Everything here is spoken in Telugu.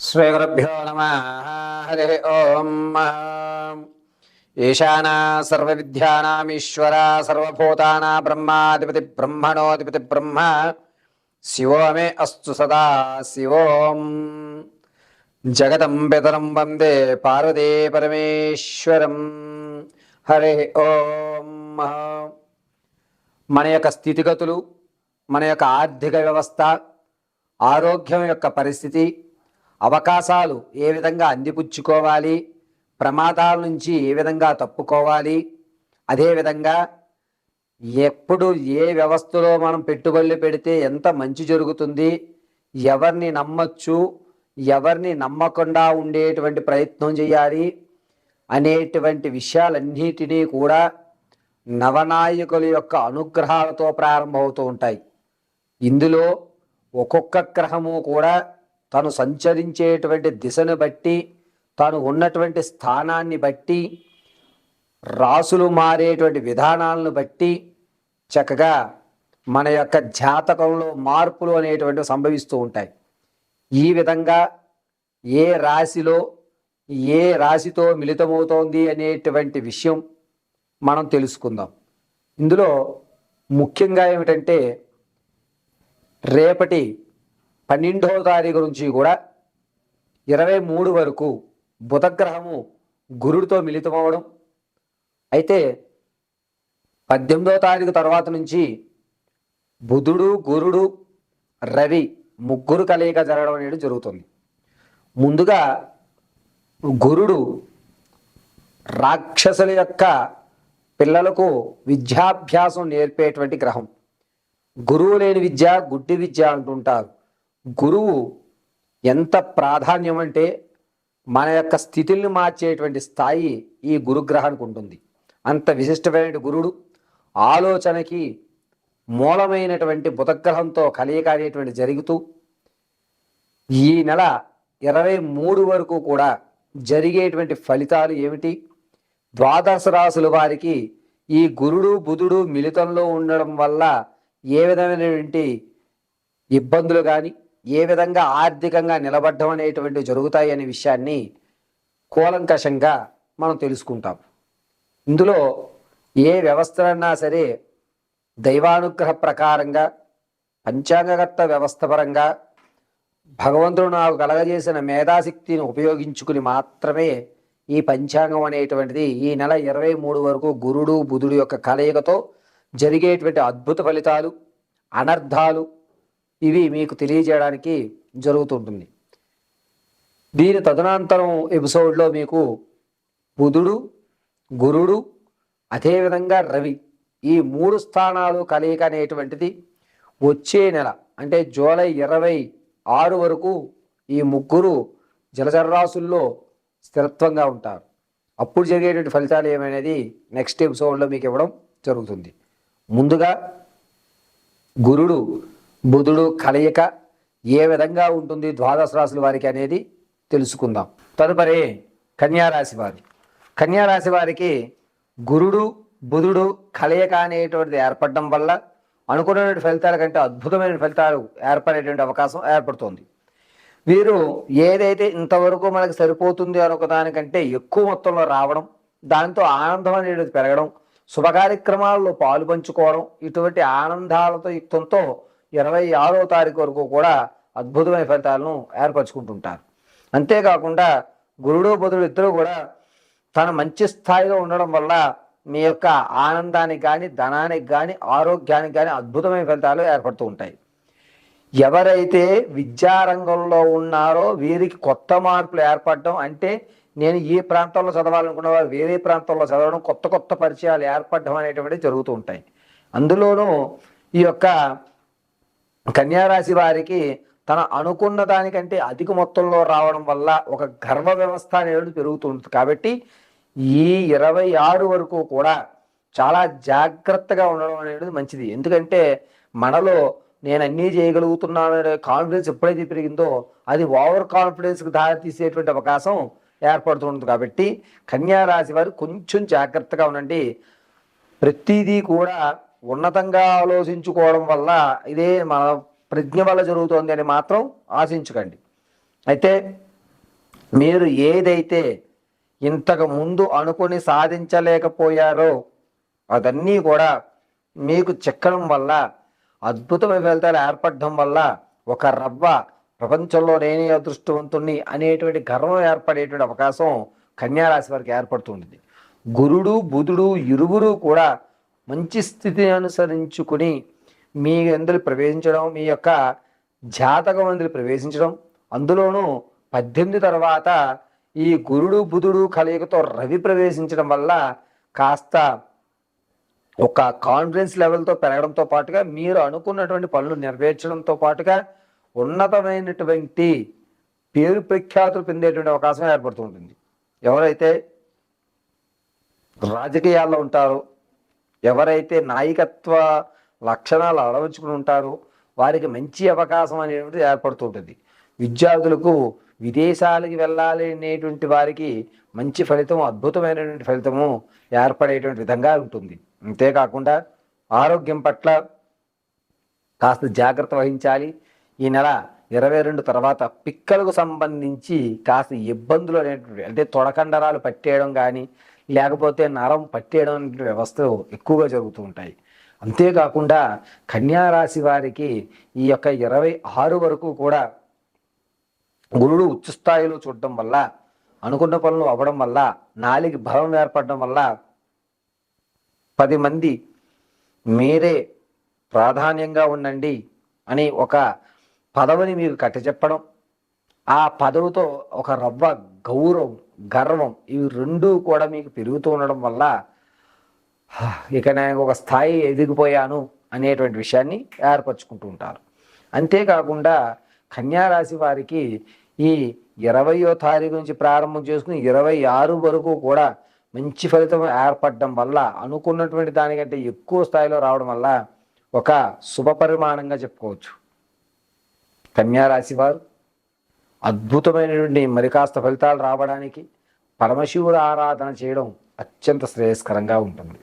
శ్రీగురుభ్యో నమ హరి ఓం ఈశానా సర్వవిద్యానామీశ్వర సర్వభూతానా బ్రహ్మాధిపతి బ్రహ్మణోధిపతి బ్రహ్మ శివో మే అస్తు సదా శివోం జగతం పితరం వందే పార్వతీ పరమేశ్వరం హరి ఓం మన యొక్క స్థితిగతులు మన యొక్క ఆర్థిక వ్యవస్థ ఆరోగ్యం యొక్క పరిస్థితి అవకాశాలు ఏ విధంగా అందిపుచ్చుకోవాలి ప్రమాదాల నుంచి ఏ విధంగా తప్పుకోవాలి అదేవిధంగా ఎప్పుడు ఏ వ్యవస్థలో మనం పెట్టుబడులు పెడితే ఎంత మంచి జరుగుతుంది ఎవరిని నమ్మచ్చు ఎవరిని నమ్మకుండా ఉండేటువంటి ప్రయత్నం చేయాలి అనేటువంటి విషయాలన్నిటినీ కూడా నవనాయకుల యొక్క అనుగ్రహాలతో ప్రారంభమవుతూ ఉంటాయి. ఇందులో ఒక్కొక్క గ్రహము కూడా తను సంచరించేటువంటి దిశను బట్టి తాను ఉన్నటువంటి స్థానాన్ని బట్టి రాసులు మారేటువంటి విధానాలను బట్టి చక్కగా మన యొక్క జాతకంలో మార్పులు అనేటువంటివి సంభవిస్తూ ఉంటాయి. ఈ విధంగా ఏ రాశిలో ఏ రాశితో మిళితమవుతోంది అనేటువంటి విషయం మనం తెలుసుకుందాం. ఇందులో ముఖ్యంగా ఏమిటంటే రేపటి పన్నెండవ తారీఖు నుంచి కూడా ఇరవై మూడు వరకు బుధగ్రహము గురుడితో మిళితమవడం. అయితే పద్దెనిమిదవ తారీఖు తర్వాత నుంచి బుధుడు గురుడు రవి ముగ్గురు కలయిక జరగడం అనేది జరుగుతుంది. ముందుగా గురుడు రాక్షసుల యొక్క పిల్లలకు విద్యాభ్యాసం నేర్పేటువంటి గ్రహం. గురువు లేని విద్య గుడ్డి విద్య అంటుంటారు. గురువు ఎంత ప్రాధాన్యం అంటే మన యొక్క స్థితిని మార్చేటువంటి స్థాయి ఈ గురుగ్రహానికి ఉంటుంది. అంత విశిష్టమైన గురుడు ఆలోచనకి మూలమైనటువంటి బుధగ్రహంతో కలయిక అనేటువంటి జరుగుతూ ఈ నెల ఇరవై మూడు వరకు కూడా జరిగేటువంటి ఫలితాలు ఏమిటి? ద్వాదశ రాసుల వారికి ఈ గురుడు బుధుడు మిళితంలో ఉండడం వల్ల ఏ విధమైనటువంటి ఇబ్బందులు కానీ ఏ విధంగా ఆర్థికంగా నిలబడ్డం అనేటువంటివి జరుగుతాయి అనే విషయాన్ని కూలంకషంగా మనం తెలుసుకుంటాం. ఇందులో ఏ వ్యవస్థలన్నా సరే దైవానుగ్రహ ప్రకారంగా పంచాంగకర్త వ్యవస్థ పరంగా భగవంతుడు నాకు కలగజేసిన మేధాశక్తిని ఉపయోగించుకుని మాత్రమే ఈ పంచాంగం అనేటువంటిది ఈ నెల ఇరవై మూడు వరకు గురుడు బుధుడు యొక్క కలయికతో జరిగేటువంటి అద్భుత ఫలితాలు అనర్థాలు ఇవి మీకు తెలియజేయడానికి జరుగుతుంటుంది. దీని తదనంతరం ఎపిసోడ్లో మీకు బుధుడు గురుడు అదేవిధంగా రవి ఈ మూడు స్థానాలు కలయిక అనేటువంటిది వచ్చే నెల అంటే జూలై ఇరవై ఆరు వరకు ఈ ముగ్గురు జలచరరాశుల్లో స్థిరత్వంగా ఉంటారు. అప్పుడు జరిగేటువంటి ఫలితాలు ఏమనేది నెక్స్ట్ ఎపిసోడ్లో మీకు ఇవ్వడం జరుగుతుంది. ముందుగా గురుడు బుధుడు కలయిక ఏ విధంగా ఉంటుంది ద్వాదశ రాశుల వారికి అనేది తెలుసుకుందాం. తదుపరి కన్యారాశి వారి. కన్యారాశి వారికి గురుడు బుధుడు కలయిక అనేటువంటిది ఏర్పడడం వల్ల అనుకున్నటువంటి ఫలితాల కంటే అద్భుతమైన ఫలితాలు ఏర్పడేటువంటి అవకాశం ఏర్పడుతుంది. వీరు ఏదైతే ఇంతవరకు మనకు సరిపోతుంది అనుకున్న దానికంటే ఎక్కువ మొత్తంలో రావడం దాంతో ఆనందం అనేది పెరగడం శుభకార్యక్రమాల్లో పాలు పంచుకోవడం ఇటువంటి ఆనందాలతో యుక్తంతో ఇరవై ఆరో తారీఖు వరకు కూడా అద్భుతమైన ఫలితాలను ఏర్పరచుకుంటుంటారు. అంతేకాకుండా గురుడు బుధుడు ఇద్దరు కూడా తన మంచి స్థాయిలో ఉండడం వల్ల మీ యొక్క ఆనందానికి కానీ ధనానికి కానీ ఆరోగ్యానికి కానీ అద్భుతమైన ఫలితాలు ఏర్పడుతూ ఉంటాయి. ఎవరైతే విద్యారంగంలో ఉన్నారో వీరికి కొత్త మార్పులు ఏర్పడడం అంటే నేను ఈ ప్రాంతంలో చదవాలనుకున్న వారు వేరే ప్రాంతంలో చదవడం కొత్త కొత్త పరిచయాలు ఏర్పడడం అనేటువంటివి జరుగుతూ ఉంటాయి. అందులోనూ ఈ యొక్క కన్యారాశి వారికి తన అనుకున్న దానికంటే అధిక మొత్తంలో రావడం వల్ల ఒక గర్వ వ్యవస్థ అనేది పెరుగుతుంది కాబట్టి ఈ ఇరవై ఆరు వరకు కూడా చాలా జాగ్రత్తగా ఉండడం అనేది మంచిది. ఎందుకంటే మనలో నేను అన్నీ చేయగలుగుతున్నాను కాన్ఫిడెన్స్ ఎప్పుడైతే పెరిగిందో అది ఓవర్ కాన్ఫిడెన్స్కి దారి తీసేటువంటి అవకాశం ఏర్పడుతుంది కాబట్టి కన్యా రాశి వారు కొంచెం జాగ్రత్తగా ఉండండి. ప్రతిదీ కూడా ఉన్నతంగా ఆలోచించుకోవడం వల్ల ఇదే మన ప్రజ్ఞ వల్ల జరుగుతోంది అని మాత్రం ఆశించకండి. అయితే మీరు ఏదైతే ఇంతకు ముందు అనుకుని సాధించలేకపోయారో అదన్నీ కూడా మీకు చెక్కడం వల్ల అద్భుతమైన ఫలితాలు ఏర్పడడం వల్ల ఒక రవ్వ ప్రపంచంలో నేనే అదృష్టవంతుణ్ణి అనేటువంటి గర్వం ఏర్పడేటువంటి అవకాశం కన్యారాశి వారికి ఏర్పడుతుంది గురుడు బుధుడు ఇరువురు కూడా మంచి స్థితిని అనుసరించుకుని మీ అందరి ప్రవేశించడం మీ యొక్క జాతకం అందులో ప్రవేశించడం. అందులోనూ పద్దెనిమిది తర్వాత ఈ గురుడు బుధుడు కలయికతో రవి ప్రవేశించడం వల్ల కాస్త ఒక కాన్ఫిడెన్స్ లెవెల్తో పెరగడంతో పాటుగా మీరు అనుకున్నటువంటి పనులు నెరవేర్చడంతో పాటుగా ఉన్నతమైనటువంటి పేరు ప్రఖ్యాతులు పొందేటువంటి అవకాశం ఏర్పడుతూ ఉంటుంది. ఎవరైతే రాజకీయాల్లో ఉంటారో ఎవరైతే నాయకత్వ లక్షణాలు అలవర్చుకుని ఉంటారో వారికి మంచి అవకాశం అనేటువంటిది ఏర్పడుతూ ఉంటుంది విద్యార్థులకు విదేశాలకు వెళ్ళాలి అనేటువంటి వారికి మంచి ఫలితం అద్భుతమైనటువంటి ఫలితము ఏర్పడేటువంటి విధంగా ఉంటుంది. అంతేకాకుండా ఆరోగ్యం పట్ల కాస్త జాగ్రత్త వహించాలి. ఈ నెల ఇరవై రెండు తర్వాత పిక్కలకు సంబంధించి కాస్త ఇబ్బందులు అనేటువంటి అంటే తొడకండరాలు పట్టేయడం కానీ లేకపోతే నరం పట్టేయడం వ్యవస్థలు ఎక్కువగా జరుగుతూ ఉంటాయి. అంతేకాకుండా కన్యా రాశి వారికి ఈ యొక్క ఇరవై ఆరు వరకు కూడా గురుడు ఉచ్చ స్థాయిలో చూడడం వల్ల అనుకున్న పనులు అవ్వడం వల్ల నాలికి బలం ఏర్పడడం వల్ల పది మంది మీరే ప్రాధాన్యంగా ఉండండి అని ఒక పదవిని మీకు కట్టచెప్పడం ఆ పదవితో ఒక రవ్వ గౌరవం గర్వం ఇవి రెండూ కూడా మీకు పెరుగుతూ ఉండడం వల్ల ఇక నేను ఒక స్థాయి ఎదిగిపోయాను అనేటువంటి విషయాన్ని ఏర్పరచుకుంటూ ఉంటారు. అంతేకాకుండా కన్యారాశి వారికి ఈ ఇరవయో తారీఖు నుంచి ప్రారంభం చేసుకుని ఇరవై ఆరు వరకు కూడా మంచి ఫలితం ఏర్పడడం వల్ల అనుకున్నటువంటి దానికంటే ఎక్కువ స్థాయిలో రావడం వల్ల ఒక శుభ పరిమాణంగా చెప్పుకోవచ్చు. కన్యారాశి వారు అద్భుతమైనటువంటి మరి కాస్త ఫలితాలు రావడానికి పరమశివుడు ఆరాధన చేయడం అత్యంత శ్రేయస్కరంగా ఉంటుంది.